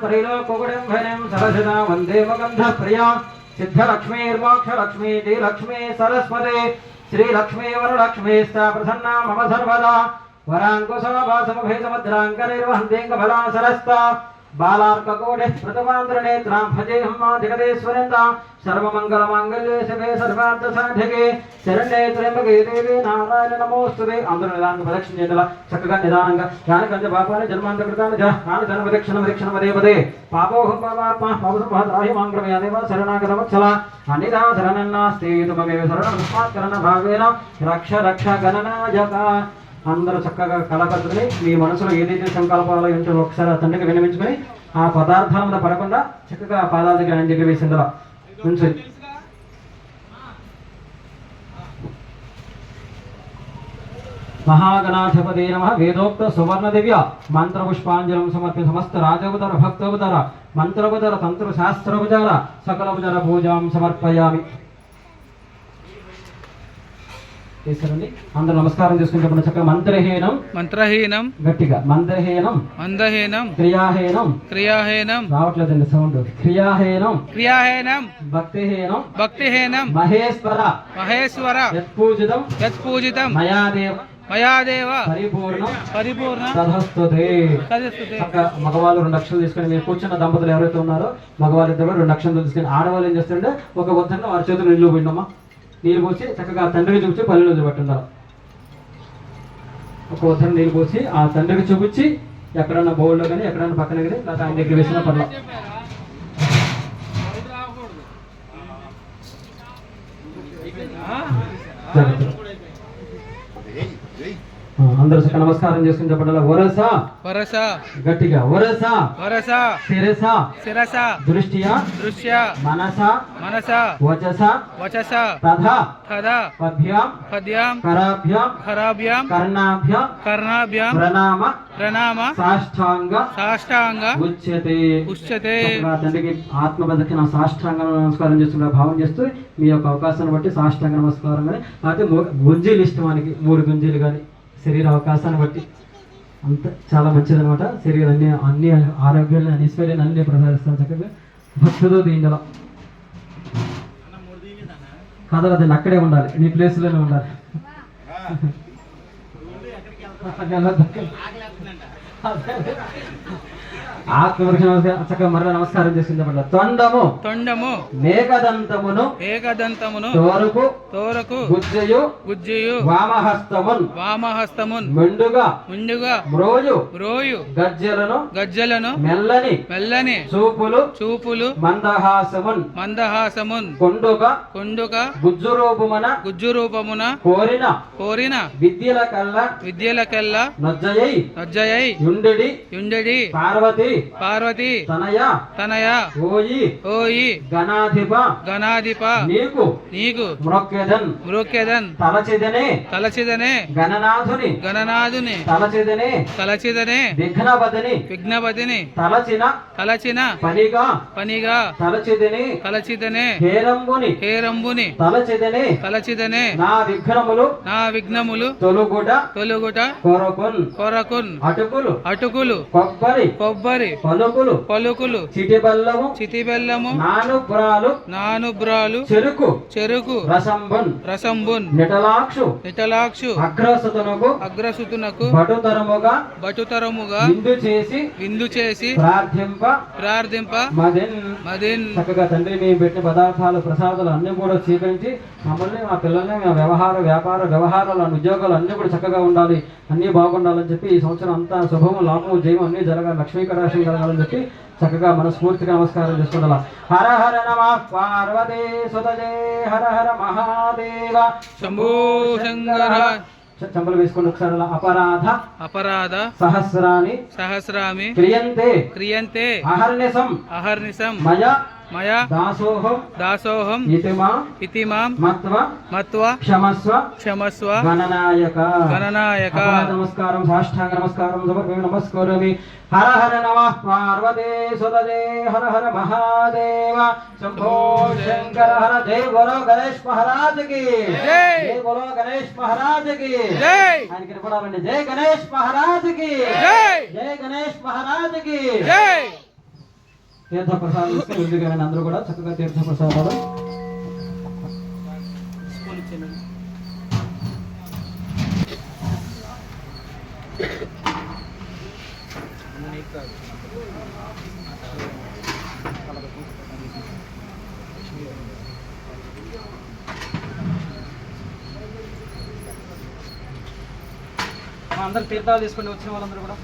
త్రైలోకుకుడింభినిం సరసిదా వందే మగంధ ప్రియా సిద్ధలక్ష్మీర్మోక్షలక్ష్మీ శ్రీలక్ష్మీ సరస్వతి శ్రీలక్ష్మీ వరలక్ష్మీస్తా ప్రసన్నా మమ సర్వదా వరాంకుశమభాసమభేదముద్రాంకనైర్వహంతేంగఫలా సరస్తా బాలార్కకోటి ప్రతమాంధ్రనేత్రాం భజేహం మా జగదేశ్వరంతాం సర్వమంగళమాంగళ్యే శివే సర్వార్థ సాధకే శరణ్యే త్ర్యంబకే దేవి నారాయణ నమోస్తుతే అందరూ నిదానంగా ప్రదక్షిణ చేయాల చక్కగా నిదానంగా జ్ఞాన కంజ పాపాన్ని జన్మాంత కృతాన్ని జ్ఞాన జన్మ ప్రదక్షిణ ప్రదక్షిణ పదే పదే పాపోహం పాపాత్మ పాపసంభాద్రాహిమాంగ్రమే దేవ శరణాగత వత్సల శరణన్నాస్తి శరణం భావేన రక్ష రక్ష గణనాయక అందరూ చక్కగా కళకట్టుకుని మీ మనసులో ఏదైతే సంకల్పాలు ఏంటో ఒకసారి ఆ తండ్రికి వినమించుకొని ఆ పదార్థాల మీద పడకుండా చక్కగా ఆ పాదాల దగ్గర ఆయన దగ్గర వేసిందా ఉంచు మహాగణాధిపతి నమ. వేదోక్త సువర్ణ దివ్య మంత్ర పుష్పాంజలం సమర్పి సమస్త రాజవతర భక్తవతర మంత్రవతర తంత్ర శాస్త్రవచార సకలవచర పూజాం సమర్పయామి. చేశారండి. అందరూ నమస్కారం చెప్పండి చక్కగా మంత్రహీనం మంత్రహీనం గట్టిగా మంత్రహీనం మందహీనం క్రియాహీనం. క్రియాహీనం రావట్లేదండి సౌండ్. క్రియాహీనం క్రియాహీనం భక్తిహీనం భక్తిహీనం మహేశ్వర మహేశ్వర యత్పూజితం యత్పూజితం మయాదేవ మయాదేవ పరిపూర్ణం పరిపూర్ణ సదస్తుతే మగవాళ్ళు రెండు అక్షలు తీసుకొని మీరు కూర్చున్న దంపతులు ఎవరైతే ఉన్నారో మగవాళ్ళిద్దరు రెండు అక్షలు తీసుకొని ఆడవాళ్ళు ఏం చేస్తుంటే ఒక వద్దన్న వారి చేతులు నీళ్ళు పోయిందమ్మా. నీళ్ళు పోసి చక్కగా ఆ తండ్రికి చూపించి పల్లెలు వదిలిపెట్టుండాలి ఒక వద్దన నీళ్ళు పోసి ఆ తండ్రికి చూపించి ఎక్కడన్నా బౌల్లో కానీ ఎక్కడన్నా పక్కన కానీ లేదా ఆయన దగ్గర వేసిన పర్ల జాగ్రత్త. అందరూ నమస్కారం చేసుకుని చెప్పండి వరస. వరస. గట్టిగా. వరస. వరస. శిరస. శిరస. దృష్ట్యా. దృశ్య మనస. మనస. వచస. వచస. తథా. తదా పద్భ్యాం. పద్యాం కరాభ్యాం. ఖరాభ్యాం కర్ణాభ్యాం. కర్ణాభ్యాం. ప్రణామ. ప్రణామ. సాష్టాంగ. సాష్టాంగ. ఉచ్యతే. ఉచ్యతే. తండ్రికి ఆత్మ బతికిన సాష్టాంగ నమస్కారం చేస్తున్న భావం చేస్తూ మీ యొక్క అవకాశాన్ని బట్టి సాష్టాంగ నమస్కారం కానీ అయితే గుంజీలు ఇష్టం మనకి మూడు గుంజీలు కానీ శరీర అవకాశాన్ని బట్టి అంత చాలా మంచిది అనమాట శరీరం అన్ని అన్ని ఆరోగ్యాన్ని ఐశ్వర్యాన్ని అన్ని ప్రసాదిస్తాను చక్కగా. భక్తితో దీంట్లో కదలదండి అక్కడే ఉండాలి. నీ ప్లేస్లోనే ఉండాలి. ఆత్మవృక్ష చక్కగా మరల నమస్కారం చేసుకుందాం తొండము. తొండము. మేఘదంతమును. ఏకదంతమును తోరుకు. తోరకు. గుజ్జయు. గుజ్జియు. వామహస్తమున్. వామహస్తమున్. మెండుగా. ముందుగా మ్రోయు. రోయు గజ్జలను గజ్జలను మెల్లని. మెల్లని. చూపులు. చూపులు. మందహాసమున్. మందహాసమున్. కొండుగా. కొండుక గుజ్జు రూపమున గుజ్జు రూపమున కోరిన. కోరిన. విద్యల కల్లా విద్యలకెల్లా. నొజ్జయై. నజ్జయై. యుండెడి. యుండెడి. పార్వతి. పార్వతి తనయ తనయ ఓయి ఓయి గణాధిప గణాధిప నీకు నీకు మ్రొక్కెదన్ మృక్యదన్ తలచిదనే తలచిదనే గణనాథుని గణనాథుని తలచిదనే తలచిదనే విఘ్నపదని విఘ్నపతిని తలచిన తలచిన పనిగా పనిగా తలచిదని తలచిదనే హేరంబుని హేరంబుని తలచిదని తలచిదనే నా విఘ్నములు నా విఘ్నములు తొలుగుట తొలుగుట కొరకున్ కొరకున్ అటుకులు అటుకులు కొబ్బరి కొబ్బరి పలుకులు. పలుకులు. చిటిబల్లము చితిబెల్లము నానుపురాలు నానుబ్రాలు చెరుకు. చెరుకు. రసంబన్. రసంబున్. నిటలాక్షు. నిటలాక్షు. అగ్రసతునకు అగ్రసుతునకు. బటుతరముగా. బటుతరముగా. విందు చేసి. విందు చేసి. ప్రార్థింప. ప్రార్థింప. మదిన్. మదిన్. చక్కగా తండ్రి మేము పెట్టిన పదార్థాలు ప్రసాదాలు అన్ని కూడా స్వీకరించి మమ్మల్ని మా పిల్లల్ని మా వ్యవహార వ్యాపార వ్యవహారాలు ఉద్యోగాలు అన్ని కూడా చక్కగా ఉండాలి. అన్నీ బాగుండాలని చెప్పి ఈ సంవత్సరం అంతా శుభము లాభము జయము అన్ని జరగాలి. లక్ష్మీ కటాక్షం కలగాలని చెప్పి చక్కగా మనస్ఫూర్తిగా నమస్కారం చేసుకుండాలి హర హర నమ పార్వతీ సుతజే హర హర మహాదేవ. శంభో శంకర. చెంపలు వేసుకుని ఒకసారి అపరాధ అపరాధ. సహస్రాన్ని సహస్రామి. క్రియంతే. క్రియంతే. అహర్నిశం. అహర్నిశం. మయ మయా దాసోహం దాసోహం ఇతి మా ఇతి మాం మత్వ మత్వా క్షమస్వ క్షమస్వ గణనాయక గణనాయక అపరాధ నమస్కారం సాష్టాంగ నమస్కారం సమర్పయామి నమస్కరోమి హర హర నమ పార్వతే సుతదే హర హర మహాదేవ శంభో శంకర హర జై బోలో గణేష్ మహారాజ్ కి జై. జై బోలో గణేష్ మహారాజ్ కి జై ఆయనకి నిలబడాలండి జై గణేష్ మహారాజ్ కి జై జై గణేష్ మహారాజ్ కి జై తీర్థ ప్రసాదం తీసుకుని ముందుకు వెళ్ళండి అందరూ కూడా చక్కగా తీర్థ ప్రసాదాలు అందరు తీర్థాలు తీసుకుని వచ్చిన వాళ్ళందరూ కూడా.